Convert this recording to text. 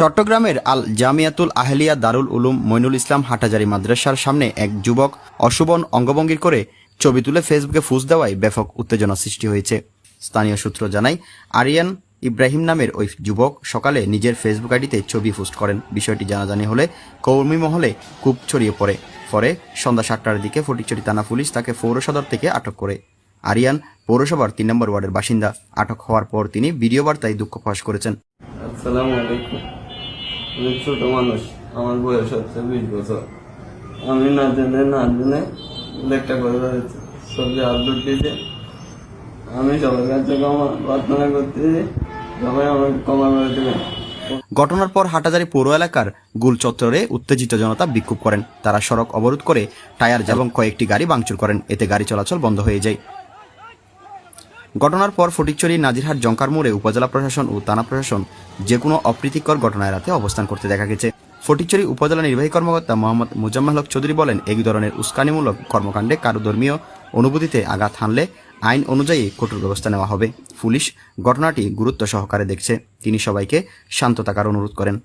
চট্টগ্রামের আল জামিয়াতুল আহলিয়া দারুল উলুম মইনুল ইসলাম হাটাজারি মাদ্রাসার সামনে এক যুবক অশুভন অঙ্গভঙ্গির করে ছবি তুলে ফেসবুকে ফুস দেওয়ায় ব্যাপক উত্তেজনা সৃষ্টি হয়েছে। স্থানীয় সূত্র জানায়, আরিয়ান ইব্রাহিম নামের ওই যুবক সকালে নিজের ফেসবুক আইডিতে ছবি পোস্ট করেন। বিষয়টি জানাজানি হলে কর্মী মহলে খুব ছড়িয়ে পড়ে। পরে সন্ধ্যা সাতটার দিকে ফটিকছড়ি থানা পুলিশ তাকে পৌরসদর থেকে আটক করে। আরিয়ান পৌরসভার তিন নম্বর ওয়ার্ডের বাসিন্দা। আটক হওয়ার পর তিনি ভিডিও বার্তায় দুঃখ প্রকাশ করেছেন। আসসালামু আলাইকুম। আমি ছোট মানুষ, আমার বয়স হচ্ছে বিশ বছর। আমি না জেনে না জেনে লেখটা করে সবজি আপলোড দিয়েছে। আমি সবার কাছে প্রার্থনা করতেছি সবাই আমাকে ক্ষমা করে দেবেন। ঘটনার পর হাটাজারি পৌর এলাকার গুল চত্বরে উত্তেজিত জনতা বিক্ষোভ করেন। তারা সড়ক অবরোধ করে টায়ার এবং কয়েকটি গাড়ি ভাঙচুর করেন। এতে গাড়ি চলাচল বন্ধ হয়ে যায়। ঘটনার পর ফটিকছড়ি নাজিরহাট জঙ্কার মোড়ে উপজেলা প্রশাসন ও থানা প্রশাসন যে কোনো অপ্রীতিকর ঘটনা এড়াতে অবস্থান করতে দেখা গেছে। ফটিকছড়ি উপজেলা নির্বাহী কর্মকর্তা মোহাম্মদ মুজাম্মাল হক চৌধুরী বলেন, এই ধরনের উস্কানিমূলক কর্মকাণ্ডে কারও ধর্মীয় অনুভূতিতে আঘাত হানলে আইন অনুযায়ী কঠোর ব্যবস্থা নেওয়া হবে। পুলিশ ঘটনাটি গুরুত্ব সহকারে দেখছে। তিনি সবাইকে শান্ত থাকার অনুরোধ করেন।